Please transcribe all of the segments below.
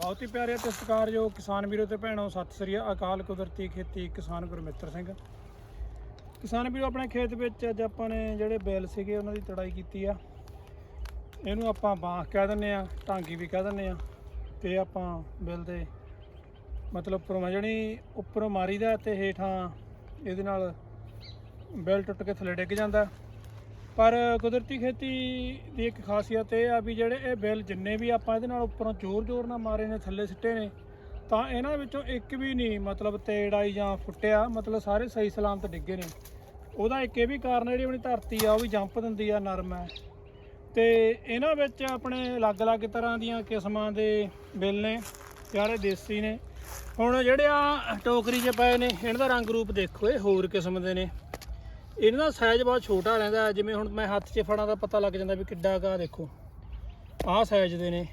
ਬਹੁਤ ਹੀ ਪਿਆਰੇ ਤੇ ਸਤਿਕਾਰਯੋਗ ਕਿਸਾਨ ਵੀਰੋ ਤੇ ਭੈਣੋ, ਸਤਿ ਸ੍ਰੀ ਅਕਾਲ ਕੁਦਰਤੀ ਖੇਤੀ ਕਿਸਾਨ ਗੁਰਮਿੱਤਰ ਸਿੰਘ। ਕਿਸਾਨ ਵੀਰੋ, ਆਪਣੇ ਖੇਤ ਵਿੱਚ ਅੱਜ ਆਪਾਂ ਨੇ ਜਿਹੜੇ ਬੇਲ ਸੀਗੇ, ਉਹਨਾਂ ਦੀ ਤੜਾਈ ਕੀਤੀ ਆ। ਇਹਨੂੰ ਆਪਾਂ ਬਾਂਹ ਕਹਿ ਦਿੰਦੇ ਆ, ਢਾਂਗੀ ਵੀ ਕਹਿ ਦਿੰਦੇ ਆ। ਤੇ ਆਪਾਂ ਬੇਲ ਦੇ ਮਤਲਬ ਉੱਪਰੋਂ ਜਿਹੜੀ ਉੱਪਰੋਂ ਮਾਰੀਦਾ ਤੇ ਹੇਠਾਂ ਇਹਦੇ ਨਾਲ ਬੈਲ ਟੁੱਟ ਕੇ ਥੱਲੇ ਡਿੱਗ ਜਾਂਦਾ। ਪਰ ਕੁਦਰਤੀ ਖੇਤੀ ਦੀ ਇੱਕ ਖਾਸੀਅਤ ਇਹ ਆ ਵੀ ਜਿਹੜੇ ਇਹ ਬਿੱਲ ਜਿੰਨੇ ਵੀ ਆਪਾਂ ਇਹਦੇ ਨਾਲ ਉੱਪਰੋਂ ਜ਼ੋਰ-ਜ਼ੋਰ ਨਾਲ ਮਾਰੇ ਨੇ, ਥੱਲੇ ਸਿੱਟੇ ਨੇ, ਤਾਂ ਇਹਨਾਂ ਵਿੱਚੋਂ ਇੱਕ ਵੀ ਨਹੀਂ ਮਤਲਬ ਤੇੜ ਆਈ ਜਾਂ ਫੁੱਟਿਆ, ਮਤਲਬ ਸਾਰੇ ਸਹੀ ਸਲਾਮਤ ਡਿੱਗੇ ਨੇ। ਉਹਦਾ ਇੱਕ ਇਹ ਵੀ ਕਾਰਨ ਜਿਹੜੀ ਆਪਣੀ ਧਰਤੀ ਆ, ਉਹ ਵੀ ਜੰਪ ਦਿੰਦੀ ਆ, ਨਰਮ ਹੈ। ਤੇ ਇਹਨਾਂ ਵਿੱਚ ਆਪਣੇ ਅਲੱਗ-ਅਲੱਗ ਤਰ੍ਹਾਂ ਦੀਆਂ ਕਿਸਮਾਂ ਦੇ ਬਿੱਲ ਨੇ ਸਾਰੇ ਦੇਸੀ ਨੇ। ਹੁਣ ਜਿਹੜੇ ਆ ਟੋਕਰੀ 'ਚ ਪਏ ਨੇ, ਇਹਨਾਂ ਦਾ ਰੰਗ ਰੂਪ ਦੇਖੋ, ਇਹ ਹੋਰ ਕਿਸਮ ਦੇ ਨੇ। ਇਹਨਾਂ ਦਾ ਸਾਈਜ਼ ਬਹੁਤ ਛੋਟਾ ਰਹਿੰਦਾ, ਜਿਵੇਂ ਹੁਣ ਮੈਂ ਹੱਥ 'ਚ ਫੜਾਂ ਤਾਂ ਪਤਾ ਲੱਗ ਜਾਂਦਾ ਵੀ ਕਿੱਡਾ ਕਾ ਦੇਖੋ। ਆਹ ਸਾਈਜ਼ ਦੇ ਨੇ।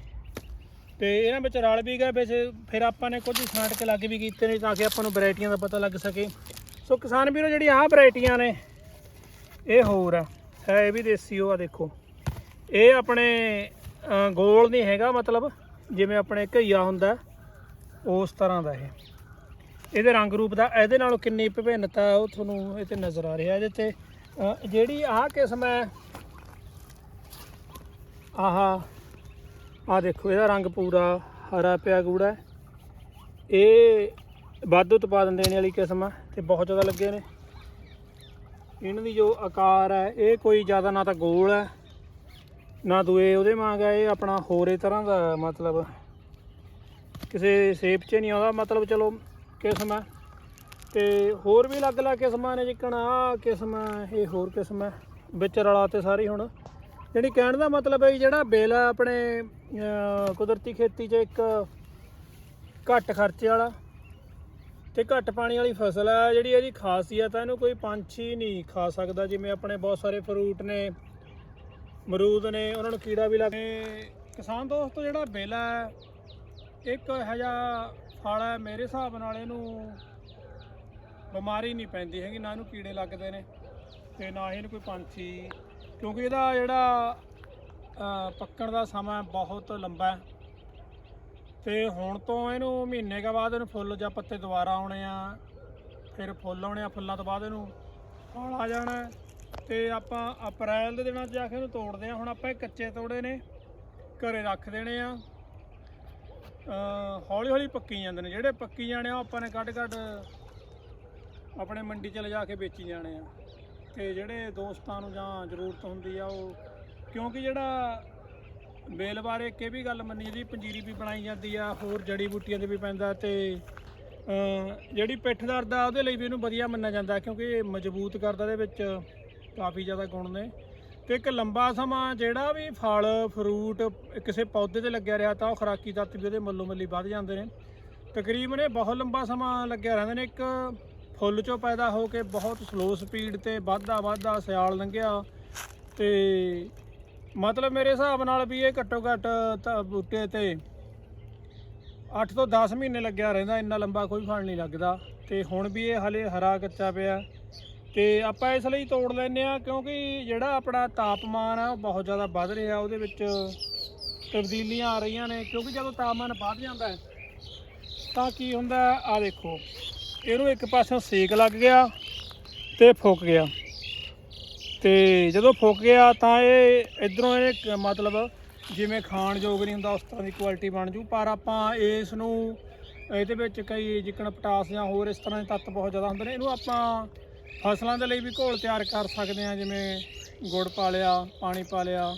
ਤੇ ਇਹਨਾਂ ਵਿੱਚ ਰਲ ਵੀ ਗਿਆ ਵਿੱਚ ਫਿਰ ਆਪਾਂ ਨੇ ਕੁਝ ਛਾਂਟ ਕੇ ਲੱਗ ਵੀ ਕੀਤੇ ਨੇ, ਤਾਂ ਕਿ ਆਪਾਂ ਨੂੰ ਵੈਰਾਈਟੀਆਂ ਦਾ ਪਤਾ ਲੱਗ ਸਕੇ। ਸੋ ਕਿਸਾਨ ਵੀਰੋ, ਜਿਹੜੀ ਆਹ ਵੈਰਾਈਟੀਆਂ ਨੇ, ਇਹ ਹੋਰ ਆ। ਹੈ ਇਹ ਵੀ ਦੇਸੀ, ਉਹ ਆ ਦੇਖੋ। ਇਹ ਆਪਣੇ ਗੋਲ ਨਹੀਂ ਹੈਗਾ, ਮਤਲਬ ਜਿਵੇਂ ਆਪਣੇ ਘਈਆ ਹੁੰਦਾ, ਉਸ ਤਰ੍ਹਾਂ ਦਾ ਇਹ। ਇਹਦੇ ਰੰਗ ਰੂਪ ਦਾ, ਇਹਦੇ ਨਾਲੋਂ ਕਿੰਨੀ ਵਿਭਿੰਨਤਾ ਉਹ ਤੁਹਾਨੂੰ ਇਹ ਤੇ ਨਜ਼ਰ ਆ ਰਿਹਾ ਇਹਦੇ ਤੇ। ਜਿਹੜੀ ਆਹ ਕਿਸਮ ਹੈ, ਆਹਾ ਆ ਦੇਖੋ, ਇਹਦਾ ਰੰਗ ਪੂਰਾ ਹਰਾ ਪਿਆ ਗੂੜਾ ਇਹ ਵੱਧ ਉਤਪਾਦਨ ਦੇਣ ਵਾਲੀ ਕਿਸਮ ਹੈ ਤੇ ਬਹੁਤ ਜ਼ਿਆਦਾ ਲੱਗੇ ਨੇ। ਇਹਨਾਂ ਦੀ ਜੋ ਆਕਾਰ ਹੈ, ਇਹ ਕੋਈ ਜ਼ਿਆਦਾ ਨਾ ਤਾਂ ਗੋਲ ਹੈ, ਨਾ ਦੂਏ ਉਹਦੇ ਵਾਂਗ ਹੈ, ਇਹ ਆਪਣਾ ਹੋਰੇ ਤਰ੍ਹਾਂ ਦਾ ਮਤਲਬ। ਕਿਸੇ ਸ਼ੇਪ 'ਚ ਨਹੀਂ ਆਉਂਦਾ, ਮਤਲਬ ਚਲੋ ਕਿਸਮ ਹੈ। ਤੇ ਹੋਰ ਵੀ ਅਲੱਗ-ਅਲੱਗ ਕਿਸਮਾਂ ਨੇ ਜਿੱਕਣ ਆ ਕਿਸਮ ਹੈ, ਇਹ ਹੋਰ ਕਿਸਮ ਹੈ। ਵਿੱਚ ਰਲਾ ਤੇ ਸਾਰੀ ਹੁਣ। ਜਿਹੜੀ ਕਹਿਣ ਦਾ ਮਤਲਬ ਹੈ ਵੀ ਜਿਹੜਾ ਬਿੱਲ ਆ ਆਪਣੇ ਕੁਦਰਤੀ ਖੇਤੀ 'ਚ ਇੱਕ ਘੱਟ ਖਰਚੇ ਵਾਲਾ ਤੇ ਘੱਟ ਪਾਣੀ ਵਾਲੀ ਫਸਲ ਹੈ ਜਿਹੜੀ ਇਹਦੀ ਖਾਸੀਅਤ ਹੈ ਇਹਨੂੰ ਕੋਈ ਪੰਛੀ ਨਹੀਂ ਖਾ ਸਕਦਾ। ਜਿਵੇਂ ਆਪਣੇ ਬਹੁਤ ਸਾਰੇ ਫਰੂਟ ਨੇ ਮਰੂਦ ਨੇ, ਉਹਨਾਂ ਨੂੰ ਕੀੜਾ ਵੀ ਲੱਗੇ ਕਿਸਾਨ ਦੋਸਤੋ, ਜਿਹੜਾ ਬਿੱਲ ਹੈ ਇੱਕ ਇਹੋ ਜਿਹਾ ਫਲ ਹੈ, ਮੇਰੇ ਹਿਸਾਬ ਨਾਲ ਇਹਨੂੰ ਬਿਮਾਰੀ ਨਹੀਂ ਪੈਂਦੀ ਹੈਗੀ, ਨਾ ਇਹਨੂੰ ਕੀੜੇ ਲੱਗਦੇ ਨੇ ਤੇ ਨਾ ਹੀ ਇਹਨੂੰ ਕੋਈ ਪੰਛੀ, ਕਿਉਂਕਿ ਇਹਦਾ ਜਿਹੜਾ ਪੱਕਣ ਦਾ ਸਮਾਂ ਬਹੁਤ ਲੰਬਾ ਹੈ ਤੇ ਹੁਣ ਤੋਂ ਇਹਨੂੰ ਮਹੀਨੇ ਕਾ ਬਾਅਦ ਇਹਨੂੰ ਫੁੱਲ ਜਾਂ ਪੱਤੇ ਦੁਬਾਰਾ ਆਉਣੇ ਆ, ਫਿਰ ਫੁੱਲ ਆਉਣੇ ਆ, ਫੁੱਲਾਂ ਤੋਂ ਬਾਅਦ ਇਹਨੂੰ ਫਲ ਆ ਜਾਣਾ ਹੈ। ਤੇ ਆਪਾਂ ਅਪ੍ਰੈਲ ਦੇ ਦਿਨਾਂ 'ਚ ਜਾ ਕੇ ਇਹਨੂੰ ਤੋੜਦੇ ਆ, ਹੁਣ ਆਪਾਂ ਇਹ ਕੱਚੇ ਤੋੜੇ ਨੇ, ਘਰੇ ਰੱਖ ਦੇਣੇ ਆ ਹੌਲੀ ਹੌਲੀ ਪੱਕੀ ਜਾਂਦੇ ਨੇ। ਜਿਹੜੇ ਪੱਕੀ ਜਾਣੇ ਆ, ਉਹ ਆਪਾਂ ਨੇ ਕੱਢ ਕੱਢ ਆਪਣੇ ਮੰਡੀ 'ਚ ਲਿਜਾ ਕੇ ਵੇਚੀ ਜਾਣੇ ਆ। ਤੇ ਜਿਹੜੇ ਦੋਸਤਾਂ ਨੂੰ ਜਾਂ ਜ਼ਰੂਰਤ ਹੁੰਦੀ ਆ, ਉਹ ਕਿਉਂਕਿ ਜਿਹੜਾ ਬੇਲ ਬਾਰੇ ਇੱਕ ਇਹ ਵੀ ਗੱਲ ਮੰਨੀ ਜਾਂਦੀ ਪੰਜੀਰੀ ਵੀ ਬਣਾਈ ਜਾਂਦੀ ਆ, ਹੋਰ ਜੜੀ ਬੂਟੀਆਂ ਦੇ ਵੀ ਪੈਂਦਾ ਤੇ ਜਿਹੜੀ ਪਿੱਠ ਦਰਦ ਆ, ਉਹਦੇ ਲਈ ਵੀ ਇਹਨੂੰ ਵਧੀਆ ਮੰਨਿਆ ਜਾਂਦਾ, ਕਿਉਂਕਿ ਇਹ ਮਜ਼ਬੂਤ ਕਰਦਾ ਦੇ ਵਿੱਚ ਕਾਫੀ ਜ਼ਿਆਦਾ ਗੁਣ ਨੇ। ਤੇ ਇੱਕ ਲੰਬਾ ਸਮਾਂ ਜਿਹੜਾ ਵੀ ਫਲ ਫਰੂਟ ਕਿਸੇ ਪੌਦੇ ਤੇ ਲੱਗਿਆ ਰਿਹਾ ਤਾਂ ਉਹ ਖੁਰਾਕੀ ਤੱਤ ਵੀ ਉਹਦੇ ਮੱਲੋ ਮੱਲੀ ਵੱਧ ਜਾਂਦੇ ਨੇ। ਤਕਰੀਬਨ ਇਹ ਬਹੁਤ ਲੰਬਾ ਸਮਾਂ ਲੱਗਿਆ ਰਹਿੰਦੇ ਨੇ। ਇੱਕ ਫੁੱਲ ਚੋਂ ਪੈਦਾ ਹੋ ਕੇ ਬਹੁਤ ਸਲੋ ਸਪੀਡ ਤੇ ਵੱਧਦਾ ਵੱਧਦਾ ਸਿਆਲ ਲੰਘਿਆ ਤੇ ਮਤਲਬ ਮੇਰੇ ਹਿਸਾਬ ਨਾਲ ਵੀ ਇਹ ਘੱਟੋ ਘੱਟ ਬੂਟੇ ਤੇ 8 ਤੋਂ 10 ਮਹੀਨੇ ਲੱਗਿਆ ਰਹਿੰਦਾ। ਇੰਨਾ ਲੰਬਾ ਕੋਈ ਫਲ ਨਹੀਂ ਲੱਗਦਾ ਤੇ ਹੁਣ ਵੀ ਇਹ ਹਲੇ ਹਰਾ ਕੱਚਾ ਪਿਆ। ਤੇ ਆਪਾਂ ਇਸ ਲਈ ਤੋੜ ਲੈਂਦੇ ਆ ਕਿਉਂਕਿ ਜਿਹੜਾ ਆਪਣਾ ਤਾਪਮਾਨ ਆ ਉਹ ਬਹੁਤ ਜ਼ਿਆਦਾ ਵੱਧ ਰਿਹਾ, ਉਹਦੇ ਵਿੱਚ ਤਬਦੀਲੀਆਂ ਆ ਰਹੀਆਂ ਨੇ, ਕਿਉਂਕਿ ਜਦੋਂ ਤਾਪਮਾਨ ਵੱਧ ਜਾਂਦਾ ਤਾਂ ਕੀ ਹੁੰਦਾ ਆ ਦੇਖੋ, ਇਹਨੂੰ ਇੱਕ ਪਾਸਿਓਂ ਸੇਕ ਲੱਗ ਗਿਆ ਤੇ ਫੁੱਕ ਗਿਆ। ਤੇ ਜਦੋਂ ਫੁੱਕ ਗਿਆ ਤਾਂ ਇਹ ਇਧਰੋਂ ਇਹ ਕ- ਮਤਲਬ ਜਿਵੇਂ ਖਾਣ ਯੋਗ ਨਹੀਂ ਹੁੰਦਾ, ਉਸ ਤਰ੍ਹਾਂ ਦੀ ਕੁਆਲਿਟੀ ਬਣ ਜੂ, ਪਰ ਆਪਾਂ ਇਸ ਨੂੰ ਇਹਦੇ ਵਿੱਚ ਕਈ ਜਿਕਣ ਪਟਾਸ ਜਾਂ ਹੋਰ ਇਸ ਤਰ੍ਹਾਂ ਦੇ ਤੱਤ ਬਹੁਤ ਜ਼ਿਆਦਾ ਹੁੰਦੇ ਨੇ, ਇਹਨੂੰ ਆਪਾਂ ਫਸਲਾਂ ਦੇ ਲਈ ਵੀ ਘੋਲ ਤਿਆਰ ਕਰ ਸਕਦੇ ਹਾਂ, ਜਿਵੇਂ ਗੁੜ ਪਾ ਲਿਆ, ਪਾਣੀ ਪਾ ਲਿਆ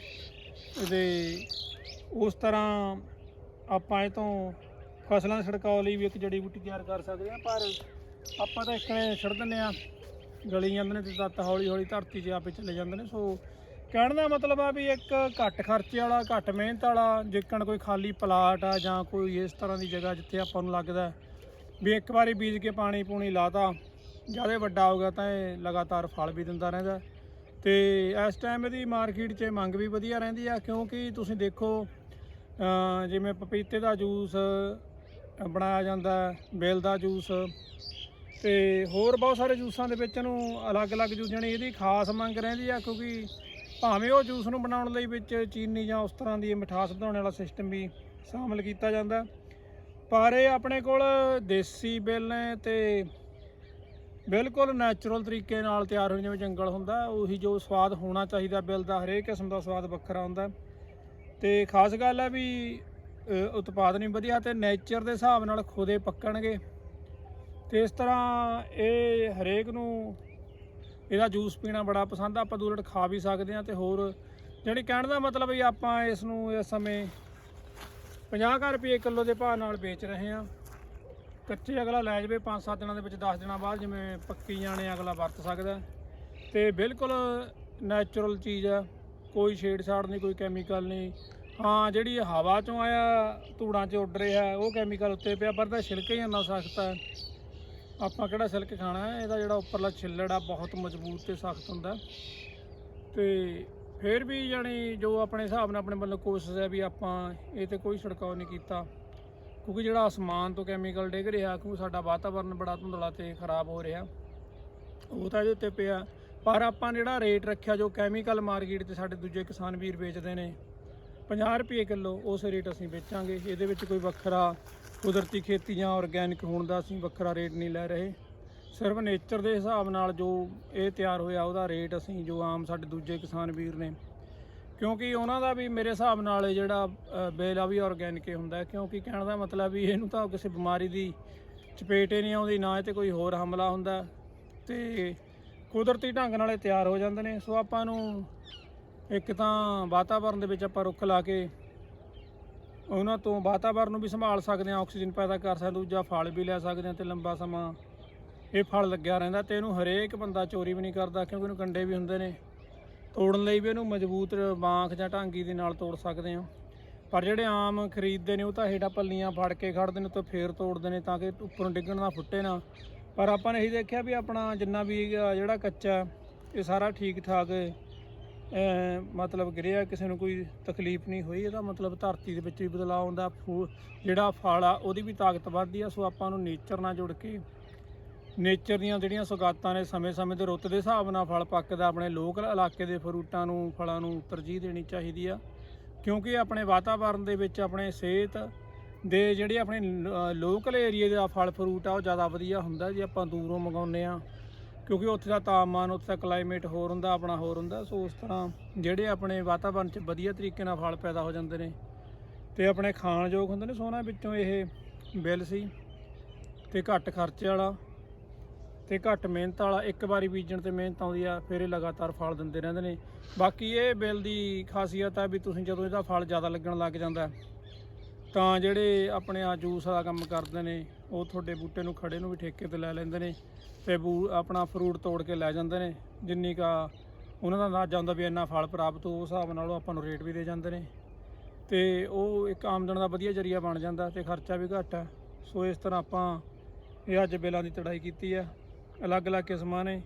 ਇਹਦੇ ਉਸ ਤਰ੍ਹਾਂ ਆਪਾਂ ਇਹ ਤੋਂ ਫਸਲਾਂ ਦੇ ਛਿੜਕਾਅ ਲਈ ਵੀ ਇੱਕ ਜੜੀ ਬੂਟੀ ਤਿਆਰ ਕਰ ਸਕਦੇ ਹਾਂ, ਪਰ ਆਪਾਂ ਤਾਂ ਇੱਕਨੇ ਛੱਡ ਦਿੰਦੇ ਆ ਗਲੀ ਜਾਂਦੇ ਨੇ ਤੇ ਤੱਤ ਹੌਲੀ ਹੌਲੀ ਧਰਤੀ 'ਚ ਆਪੇ ਚਲੇ ਜਾਂਦੇ ਨੇ, ਸੋ ਕਹਿਣ ਦਾ ਮਤਲਬ ਆ ਵੀ ਇੱਕ ਘੱਟ ਖਰਚੇ ਵਾਲਾ, ਘੱਟ ਮਿਹਨਤ ਵਾਲਾ, ਜਿੱਕਣ ਕੋਈ ਖਾਲੀ ਪਲਾਟ ਆ ਜਾਂ ਕੋਈ ਇਸ ਤਰ੍ਹਾਂ ਦੀ ਜਗ੍ਹਾ ਜਿੱਥੇ ਆਪਾਂ ਨੂੰ ਲੱਗਦਾ ਵੀ ਇੱਕ ਵਾਰੀ ਬੀਜ ਕੇ ਪਾਣੀ ਪੂਣੀ ਲਾਤਾ ਜ਼ਿਆਦਾ ਵੱਡਾ ਹੋਊਗਾ ਤਾਂ ਇਹ ਲਗਾਤਾਰ ਫਲ ਵੀ ਦਿੰਦਾ ਰਹਿੰਦਾ ਹੈ। ਤੇ ਇਸ ਟਾਈਮ ਇਹਦੀ ਮਾਰਕੀਟ 'ਚ ਮੰਗ ਵੀ ਵਧੀਆ ਰਹਿੰਦੀ ਆ ਕਿਉਂਕਿ ਤੁਸੀਂ ਦੇਖੋ ਜਿਵੇਂ ਪਪੀਤੇ ਦਾ ਜੂਸ ਬਣਾਇਆ ਜਾਂਦਾ ਹੈ, ਬੇਲ ਦਾ ਜੂਸ ਤੇ ਹੋਰ ਬਹੁਤ ਸਾਰੇ ਜੂਸਾਂ ਦੇ ਵਿੱਚ ਇਹਨੂੰ ਅਲੱਗ-ਅਲੱਗ ਜੂਸ ਜਾਣੀ ਇਹਦੀ ਖਾਸ ਮੰਗ ਰਹਿੰਦੀ ਆ ਕਿਉਂਕਿ ਭਾਵੇਂ ਉਹ ਜੂਸ ਨੂੰ ਬਣਾਉਣ ਲਈ ਵਿੱਚ ਚੀਨੀ ਜਾਂ ਉਸ ਤਰ੍ਹਾਂ ਦੀ ਮਿਠਾਸ ਵਧਾਉਣ ਵਾਲਾ ਸਿਸਟਮ ਵੀ ਸ਼ਾਮਲ ਕੀਤਾ ਜਾਂਦਾ ਪਰ ਇਹ ਆਪਣੇ ਕੋਲ ਦੇਸੀ ਬਿੱਲ ਨੇ ਤੇ ਬਿਲਕੁਲ ਨੈਚੁਰਲ ਤਰੀਕੇ ਨਾਲ ਤਿਆਰ ਹੋਈ ਜਿਵੇਂ ਜੰਗਲ ਹੁੰਦਾ, ਉਹੀ ਜੋ ਸਵਾਦ ਹੋਣਾ ਚਾਹੀਦਾ ਬਿੱਲ ਦਾ, ਹਰੇਕ ਕਿਸਮ ਦਾ ਸਵਾਦ ਵੱਖਰਾ ਹੁੰਦਾ। ਤੇ ਖਾਸ ਗੱਲ ਹੈ ਵੀ ਉਤਪਾਦਨ ਵੀ ਵਧੀਆ ਤੇ ਨੇਚਰ ਦੇ ਹਿਸਾਬ ਨਾਲ ਖੁਦੇ ਪੱਕਣਗੇ। ਤੇ ਇਸ ਤਰ੍ਹਾਂ ਇਹ ਹਰੇਕ ਨੂੰ ਇਹਦਾ ਜੂਸ ਪੀਣਾ ਬੜਾ ਪਸੰਦ ਆ, ਆਪਾਂ ਦੂਰਟ ਖਾ ਵੀ ਸਕਦੇ ਆ ਤੇ ਹੋਰ ਜਿਹੜੀ ਕਹਿਣ ਦਾ ਮਤਲਬ ਵੀ ਆਪਾਂ ਇਸ ਨੂੰ ਇਸ ਸਮੇਂ 50 ਰੁਪਏ ਕਿਲੋ ਦੇ ਭਾਅ ਨਾਲ ਵੇਚ ਰਹੇ ਆ ਕੱਚੇ ਅਗਲਾ ਲੈ ਜਾਵੇ 5-7 ਦਿਨਾਂ ਦੇ ਵਿੱਚ 10 ਦਿਨਾਂ ਬਾਅਦ ਜਿਵੇਂ ਪੱਕੀ ਜਾਣੇ ਅਗਲਾ ਵਰਤ ਸਕਦਾ। ਤੇ ਬਿਲਕੁਲ ਨੈਚੁਰਲ ਚੀਜ਼ ਆ, ਕੋਈ ਛੇੜਛਾੜ ਨਹੀਂ, ਕੋਈ ਕੈਮੀਕਲ ਨਹੀਂ। ਹਾਂ, ਜਿਹੜੀ ਹਵਾ ਚੋਂ ਆਇਆ, ਧੂੜਾਂ 'ਚ ਉੱਡ ਰਿਹਾ, ਉਹ ਕੈਮੀਕਲ ਉੱਤੇ ਪਿਆ, ਪਰ ਤਾਂ ਛਿਲਕੇ ਹੀ ਇੰਨਾ ਸਖਤ ਹੈ ਆਪਾਂ ਕਿਹੜਾ ਛਿਲਕ ਖਾਣਾ ਹੈ? ਇਹਦਾ ਜਿਹੜਾ ਉੱਪਰਲਾ ਛਿੱਲੜ ਆ, ਬਹੁਤ ਮਜ਼ਬੂਤ ਤੇ ਸਖਤ ਹੁੰਦਾ। ਤੇ ਫਿਰ ਵੀ ਜਾਣੀ ਜੋ ਆਪਣੇ ਹਿਸਾਬ ਨਾਲ ਆਪਣੇ ਵੱਲੋਂ ਕੋਸ਼ਿਸ਼ ਹੈ ਵੀ ਆਪਾਂ ਇਹ ਤੇ ਕੋਈ ਛਿੜਕਾਅ ਨਹੀਂ ਕੀਤਾ। ਕਿਉਂਕਿ ਜਿਹੜਾ ਅਸਮਾਨ ਤੋਂ ਕੈਮੀਕਲ ਡਿੱਗ ਰਿਹਾ, ਕਿਉਂਕਿ ਸਾਡਾ ਵਾਤਾਵਰਨ ਬੜਾ ਧੁੰਦਲਾ ਤੇ ਖਰਾਬ ਹੋ ਰਿਹਾ। ਉਹ ਤਾਂ ਇਹਦੇ ਉੱਤੇ ਪਿਆ। ਪਰ ਆਪਾਂ ਜਿਹੜਾ ਰੇਟ ਰੱਖਿਆ, ਜੋ ਕੈਮੀਕਲ ਮਾਰਕੀਟ ਤੇ ਸਾਡੇ ਦੂਜੇ ਕਿਸਾਨ ਵੀਰ ਵੇਚਦੇ ਨੇ 50 ਰੁਪਏ ਕਿਲੋ, ਉਸ ਰੇਟ ਅਸੀਂ ਵੇਚਾਂਗੇ। ਇਹਦੇ ਵਿੱਚ ਕੋਈ ਵੱਖਰਾ ਕੁਦਰਤੀ ਖੇਤੀ ਜਾਂ ਆਰਗੈਨਿਕ ਹੋਣ ਦਾ ਅਸੀਂ ਵੱਖਰਾ ਰੇਟ ਨਹੀਂ ਲੈ ਰਹੇ। ਸਿਰਫ ਨੇਚਰ ਦੇ ਹਿਸਾਬ ਨਾਲ ਜੋ ਇਹ ਤਿਆਰ ਹੋਇਆ, ਉਹਦਾ ਰੇਟ ਅਸੀਂ ਜੋ ਆਮ ਸਾਡੇ ਦੂਜੇ ਕਿਸਾਨ ਵੀਰ ਨੇ ਕਿਉਂਕਿ ਉਹਨਾਂ ਦਾ ਵੀ ਮੇਰੇ ਹਿਸਾਬ ਨਾਲ ਇਹ ਜਿਹੜਾ ਅ, ਬੇਲ ਆ ਵੀ ਆਰਗੈਨਿਕ ਹੀ ਹੁੰਦਾ ਕਿਉਂਕਿ ਕਹਿਣ ਦਾ ਮਤਲਬ ਵੀ ਇਹਨੂੰ ਤਾਂ ਕਿਸੇ ਬਿਮਾਰੀ ਦੀ ਚਪੇਟ ਹੀ ਨਹੀਂ ਆਉਂਦੀ ਨਾ ਇਹ ਤੇ ਕੋਈ ਹੋਰ ਹਮਲਾ ਹੁੰਦਾ। ਤੇ ਕੁਦਰਤੀ ਢੰਗ ਨਾਲ ਇਹ ਤਿਆਰ ਹੋ ਜਾਂਦੇ ਨੇ। ਸੋ ਆਪਾਂ ਨੂੰ ਇੱਕ ਤਾਂ ਵਾਤਾਵਰਣ ਦੇ ਵਿੱਚ ਆਪਾਂ ਰੁੱਖ ਲਾ ਕੇ ਉਹਨਾਂ ਤੋਂ ਵਾਤਾਵਰਣ ਨੂੰ ਵੀ ਸੰਭਾਲ ਸਕਦੇ ਹਾਂ ਆਕਸੀਜਨ ਪੈਦਾ ਕਰ ਸਕਦੇ ਦੂਜਾ ਫਲ ਵੀ ਲੈ ਸਕਦੇ ਹਾਂ ਤੇ ਲੰਬਾ ਸਮਾਂ ਇਹ ਫਲ ਲੱਗਿਆ ਰਹਿੰਦਾ ਤੇ ਇਹਨੂੰ ਹਰੇਕ ਬੰਦਾ ਚੋਰੀ ਵੀ ਨਹੀਂ ਕਰਦਾ ਕਿਉਂਕਿ ਇਹਨੂੰ ਕੰਡੇ ਵੀ ਹੁੰਦੇ ਨੇ। ਤੋੜਨ ਲਈ ਵੀ ਇਹਨੂੰ ਮਜ਼ਬੂਤ ਬਾਂਖ ਜਾਂ ਢਾਂਗੀ ਦੇ ਨਾਲ ਤੋੜ ਸਕਦੇ ਹਾਂ। ਪਰ ਜਿਹੜੇ ਆਮ ਖਰੀਦਦੇ ਨੇ, ਉਹ ਤਾਂ ਹੇਠਾਂ ਪੱਲੀਆਂ ਫੜ ਕੇ ਖੜਦੇ ਨੇ ਤੇ ਫਿਰ ਤੋੜਦੇ ਨੇ ਤਾਂ ਕਿ ਉੱਪਰੋਂ ਡਿੱਗਣ ਨਾ ਫੁੱਟੇ ਨਾ। ਪਰ ਆਪਾਂ ਨੇ ਇਹ ਦੇਖਿਆ ਵੀ ਆਪਣਾ ਜਿੰਨਾ ਵੀ ਜਿਹੜਾ ਕੱਚਾ, ਇਹ ਸਾਰਾ ਠੀਕ ਠਾਕ ਮਤਲਬ ਗਿਰਿਆ, ਕਿਸੇ ਨੂੰ ਕੋਈ ਤਕਲੀਫ ਨਹੀਂ ਹੋਈ। ਇਹਦਾ ਮਤਲਬ ਧਰਤੀ ਦੇ ਵਿੱਚ ਵੀ ਬਦਲਾਅ ਆਉਂਦਾ, ਫੂ- ਜਿਹੜਾ ਫਲ ਆ, ਉਹਦੀ ਵੀ ਤਾਕਤ ਵੱਧਦੀ ਆ। ਸੋ ਆਪਾਂ ਨੂੰ ਨੇਚਰ ਨਾਲ ਜੁੜ ਕੇ ਨੇਚਰ ਦੀਆਂ ਜਿਹੜੀਆਂ ਸੁਗਾਤਾਂ ਨੇ ਸਮੇਂ-ਸਮੇਂ ਦੇ ਰੁੱਤ ਦੇ ਹਿਸਾਬ ਨਾਲ ਫਲ ਪੱਕਦਾ, ਆਪਣੇ ਲੋਕਲ ਇਲਾਕੇ ਦੇ ਫਰੂਟਾਂ ਨੂੰ, ਫਲਾਂ ਨੂੰ ਤਰਜੀਹ ਦੇਣੀ ਚਾਹੀਦੀ ਆ। ਕਿਉਂਕਿ ਆਪਣੇ ਵਾਤਾਵਰਣ ਦੇ ਵਿੱਚ ਆਪਣੇ ਸਿਹਤ ਦੇ ਜਿਹੜੇ ਆਪਣੇ ਲੋਕਲ ਏਰੀਆ ਦਾ ਫਲ ਫਰੂਟ ਆ, ਉਹ ਜ਼ਿਆਦਾ ਵਧੀਆ ਹੁੰਦਾ ਜੇ ਆਪਾਂ ਦੂਰੋਂ ਮੰਗਾਉਂਦੇ ਆ। ਕਿਉਂਕਿ ਉੱਥੇ ਦਾ ਤਾਪਮਾਨ, ਉੱਥੇ ਦਾ ਕਲਾਈਮੇਟ ਹੋਰ ਹੁੰਦਾ, ਆਪਣਾ ਹੋਰ ਹੁੰਦਾ। ਸੋ ਉਸ ਤਰ੍ਹਾਂ ਜਿਹੜੇ ਆਪਣੇ ਵਾਤਾਵਰਣ 'ਚ ਵਧੀਆ ਤਰੀਕੇ ਨਾਲ ਫਲ ਪੈਦਾ ਹੋ ਜਾਂਦੇ ਨੇ ਤੇ ਆਪਣੇ ਖਾਣਯੋਗ ਹੁੰਦੇ ਨੇ ਸੋਨਾ ਵਿੱਚੋਂ ਇਹ ਬਿੱਲ ਸੀ ਤੇ ਘੱਟ ਖਰਚੇ ਵਾਲਾ ਤੇ ਘੱਟ ਮਿਹਨਤ ਵਾਲਾ, ਇੱਕ ਵਾਰੀ ਬੀਜਣ ਤੇ ਮਿਹਨਤ ਆਉਂਦੀ ਆ, ਫਿਰ ਇਹ ਲਗਾਤਾਰ ਫਲ ਦਿੰਦੇ ਰਹਿੰਦੇ ਨੇ। ਬਾਕੀ ਇਹ ਬਿੱਲ ਦੀ ਖਾਸੀਅਤ ਹੈ ਵੀ ਤੁਸੀਂ ਜਦੋਂ ਇਹਦਾ ਫਲ ਜ਼ਿਆਦਾ ਲੱਗਣ ਲੱਗ ਜਾਂਦਾ, ਤਾਂ ਜਿਹੜੇ ਆਪਣੇ ਆ ਜੂਸ ਦਾ ਕੰਮ ਕਰਦੇ ਨੇ, ਉਹ ਤੁਹਾਡੇ ਬੂਟੇ ਨੂੰ ਖੜੇ ਨੂੰ ਵੀ ਠੇਕੇ ਤੇ ਲੈ ਲੈਂਦੇ ਨੇ ਤੇ ਬੂ, ਆਪਣਾ ਫਰੂਟ ਤੋੜ ਕੇ ਲੈ ਜਾਂਦੇ ਨੇ, ਜਿੰਨੀ ਕਾ ਉਹਨਾਂ ਦਾ ਅੰਦਾਜ਼ਾ ਹੁੰਦਾ ਵੀ ਇੰਨਾ ਫਲ ਪ੍ਰਾਪਤ ਹੋ, ਉਸ ਹਿਸਾਬ ਨਾਲ ਉਹ ਆਪਾਂ ਨੂੰ ਰੇਟ ਵੀ ਦੇ ਜਾਂਦੇ ਨੇ। ਤੇ ਉਹ ਇੱਕ ਆਮਦਨ ਦਾ ਵਧੀਆ ਜਰੀਆ ਬਣ ਜਾਂਦਾ ਤੇ ਖਰਚਾ ਵੀ ਘੱਟ ਹੈ ਸੋ ਇਸ ਤਰ੍ਹਾਂ ਆਪਾਂ ਇਹ ਅੱਜ ਬਿੱਲਾਂ ਦੀ ਤੜਾਈ ਕੀਤੀ ਹੈ ਅਲੱਗ-ਅਲੱਗ ਕਿਸਮਾਂ ਨੇ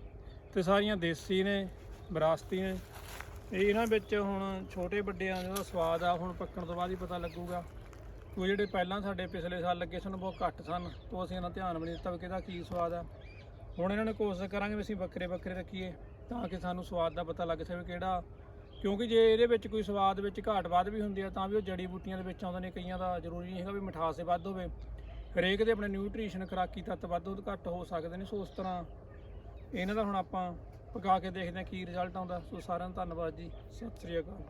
ਤੇ ਸਾਰੀਆਂ ਦੇਸੀ ਨੇ, ਵਿਰਾਸਤੀ ਨੇ। ਤੇ ਇਹਨਾਂ ਵਿੱਚ ਹੁਣ ਛੋਟੇ ਵੱਡਿਆਂ ਦਾ ਸਵਾਦ ਆ, ਹੁਣ ਪੱਕਣ ਤੋਂ ਬਾਅਦ ਹੀ ਪਤਾ ਲੱਗੂਗਾ। ਉਹ ਜਿਹੜੇ ਪਹਿਲਾਂ ਸਾਡੇ ਪਿਛਲੇ ਸਾਲ ਲੱਗੇ ਸਨ ਬਹੁਤ ਘੱਟ ਸਨ। ਤੋਂ ਅਸੀਂ ਇਹਨਾਂ ਧਿਆਨ ਵੀ ਨਹੀਂ ਦਿੱਤਾ ਵੀ ਕਿਹਦਾ ਕੀ ਸਵਾਦ ਆ। ਹੁਣ ਇਹਨਾਂ ਨੇ ਕੋਸ਼ਿਸ਼ ਕਰਾਂਗੇ ਵੀ ਅਸੀਂ ਵੱਖਰੇ ਵੱਖਰੇ ਰੱਖੀਏ, ਤਾਂ ਕਿ ਸਾਨੂੰ ਸਵਾਦ ਦਾ ਪਤਾ ਲੱਗ ਸਕੇ ਕਿਹੜਾ। ਕਿਉਂਕਿ ਜੇ ਇਹਦੇ ਵਿੱਚ ਕੋਈ ਸਵਾਦ ਵਿੱਚ ਘਾਟ ਵੱਧ ਵੀ ਹੁੰਦੀ ਆ, ਤਾਂ ਵੀ ਉਹ ਜੜੀ ਬੂਟੀਆਂ ਦੇ ਵਿੱਚ ਆਉਂਦੇ ਨੇ, ਕਈਆਂ ਦਾ ਜ਼ਰੂਰੀ ਨਹੀਂ ਹੈਗਾ ਵੀ ਮਿਠਾਸ ਵੱਧ ਹੋਵੇ। ਹਰੇਕ ਦੇ ਆਪਣੇ ਨਿਊਟ੍ਰੀਸ਼ਨ, ਖੁਰਾਕੀ ਤੱਤ ਵੱਧ ਉਹ ਘੱਟ ਹੋ ਸਕਦੇ ਨੇ, ਸੋ ਉਸ ਤਰ੍ਹਾਂ ਇਹਨਾਂ ਦਾ ਹੁਣ ਆਪਾਂ ਪਕਾ ਕੇ ਦੇਖਦੇ ਹਾਂ ਕੀ ਰਿਜ਼ਲਟ ਆਉਂਦਾ। ਸੋ ਸਾਰਿਆਂ ਨੂੰ ਧੰਨਵਾਦ ਜੀ। ਸਤਿ ਸ੍ਰੀ ਅਕਾਲ।